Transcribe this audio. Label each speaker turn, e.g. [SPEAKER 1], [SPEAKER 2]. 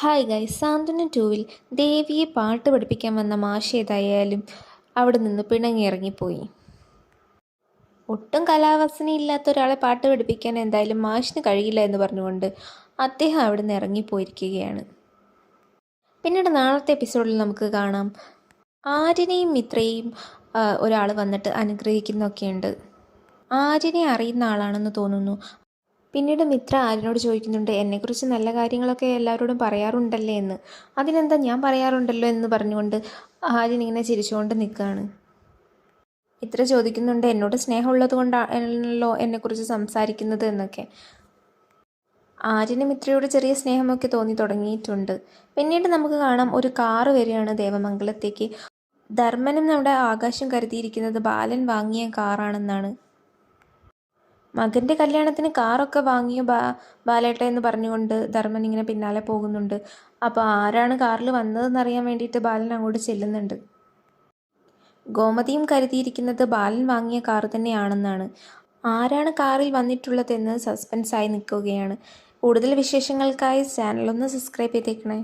[SPEAKER 1] Hi guys സാന്ത്വന ടൂവിൽ ദേവിയെ പാട്ട് പഠിപ്പിക്കാൻ വന്ന മാഷ് ഏതായാലും അവിടെ നിന്ന് പിണങ്ങി ഇറങ്ങിപ്പോയി ഒട്ടും കലാവാസന ഇല്ലാത്ത ഒരാളെ പാട്ട് പഠിപ്പിക്കാൻ എന്തായാലും മാഷിന് കഴിയില്ല എന്ന് പറഞ്ഞുകൊണ്ട് അദ്ദേഹം അവിടെ നിന്ന് ഇറങ്ങിപ്പോയിരിക്കുകയാണ്. പിന്നീട് നാളത്തെ എപ്പിസോഡിൽ നമുക്ക് കാണാം. ആര്യനെയും മിത്രയും ഒരാൾ വന്നിട്ട് അനുഗ്രഹിക്കുന്നൊക്കെയുണ്ട്. ആര്യനെ അറിയുന്ന ആളാണെന്ന് തോന്നുന്നു. പിന്നീട് മിത്ര ആര്യനോട് ചോദിക്കുന്നുണ്ട് എന്നെക്കുറിച്ച് നല്ല കാര്യങ്ങളൊക്കെ എല്ലാവരോടും പറയാറുണ്ടല്ലേ എന്ന്? അതിനെന്താ ഞാൻ പറയാറുണ്ടല്ലോ എന്ന് പറഞ്ഞുകൊണ്ട് ആര്യൻ ഇങ്ങനെ ചിരിച്ചുകൊണ്ട് നിൽക്കുകയാണ്. മിത്ര ചോദിക്കുന്നുണ്ട് എന്നോട് സ്നേഹമുള്ളത് കൊണ്ടാണല്ലോ എന്നെക്കുറിച്ച് സംസാരിക്കുന്നത് എന്നൊക്കെ? ആര്യന് മിത്രയോട് ചെറിയ സ്നേഹമൊക്കെ തോന്നി തുടങ്ങിയിട്ടുണ്ട്. പിന്നീട് നമുക്ക് കാണാം ഒരു കാറ് വരികയാണ് ദേവമംഗലത്തേക്ക്. ധർമ്മനും നമ്മുടെ ആകാശം കരുതിയിരിക്കുന്നത് ബാലൻ വാങ്ങിയ കാറാണെന്നാണ്. മകന്റെ കല്യാണത്തിന് കാറൊക്കെ വാങ്ങിയ ബാ ബാലേട്ട എന്ന് പറഞ്ഞുകൊണ്ട് ധർമ്മൻ ഇങ്ങനെ പിന്നാലെ പോകുന്നുണ്ട്. അപ്പോൾ ആരാണ് കാറിൽ വന്നതെന്നറിയാൻ വേണ്ടിയിട്ട് ബാലൻ അങ്ങോട്ട് ചെല്ലുന്നുണ്ട്. ഗോമതിയും കരുതിയിരിക്കുന്നത് ബാലൻ വാങ്ങിയ കാർ തന്നെയാണെന്നാണ്. ആരാണ് കാറിൽ വന്നിട്ടുള്ളതെന്ന് സസ്പെൻസായി നിൽക്കുകയാണ്. കൂടുതൽ വിശേഷങ്ങൾക്കായി ചാനലൊന്ന് സബ്സ്ക്രൈബ് ചെയ്തേക്കണേ.